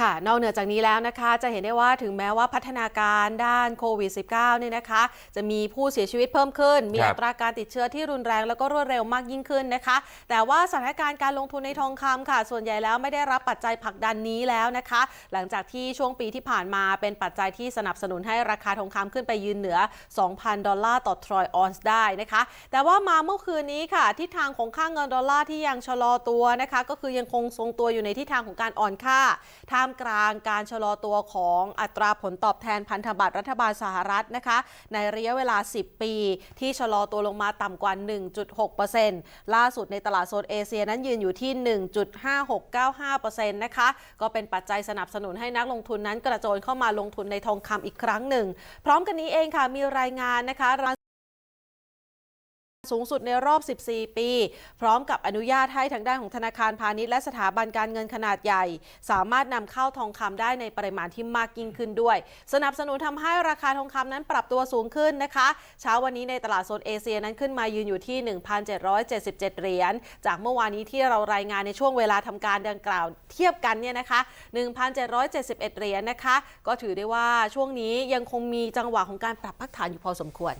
ค่ะ นอกเหนือจากนี้แล้วนะคะ จะเห็นได้ว่าถึงแม้ว่าพัฒนาการด้านโควิด -19 เนี่ยนะคะ จะมีผู้เสียชีวิตเพิ่มขึ้น มีครับอัตราการติดเชื้อที่รุนแรงแล้วก็รวดเร็วมากยิ่งขึ้นนะคะ แต่ว่าสถานการณ์การลงทุนในทองคำค่ะ ส่วนใหญ่แล้วไม่ได้รับปัจจัยผลักดันนี้แล้วนะคะ หลังจากที่ช่วงปีที่ผ่านมาเป็นปัจจัยที่สนับสนุนให้ราคาทองคำขึ้นไปยืนเหนือ 2,000 ดอลลาร์ต่อทรอยออนซ์ได้นะคะ แต่ว่ามาเมื่อคืนนี้ค่ะทิศทางของค่าเงินดอลลาร์ที่ยังชะลอตัวนะคะ ก็คือยังคงทรงตัวอยู่ในทิศทางของการอ่อนค่าท่ามกลางการชะลอตัวของอัตราผลตอบแทนพันธบัตรรัฐบาลสหรัฐนะคะ ในระยะเวลา 10 ปี ที่ชะลอตัวลงมาต่ำกว่า 1.6%ล่าสุดในตลาดโซนเอเชียนั้นยืนอยู่ที่ 1.5695%นะคะ ก็เป็นปัจจัยสนับสนุนให้นักลงทุนนั้นกระโจนเข้ามาลงทุนในทองคำอีกครั้งหนึ่ง พร้อมกันนี้เองค่ะมีรายงานนะคะ สูงสุดในรอบ 14 ปี พร้อมกับอนุญาตให้ทางด้านของธนาคารพาณิชย์และสถาบันการเงินขนาดใหญ่ สามารถนำเข้าทองคำได้ในปริมาณที่มากยิ่งขึ้นด้วย สนับสนุนทำให้ราคาทองคำนั้นปรับตัวสูงขึ้นนะคะ เช้าวันนี้ในตลาดโซนเอเชียนั้นขึ้นมายืนอยู่ที่ 1,777 เหรียญจากเมื่อวานนี้ที่เรารายงานในช่วงเวลาทำการดังกล่าวเทียบกันเนี่ยนะคะ1,771 เหรียญนะคะ ก็ถือได้ว่าช่วงนี้ยังคงมีจังหวะของการปรับพักฐานอยู่พอสมควร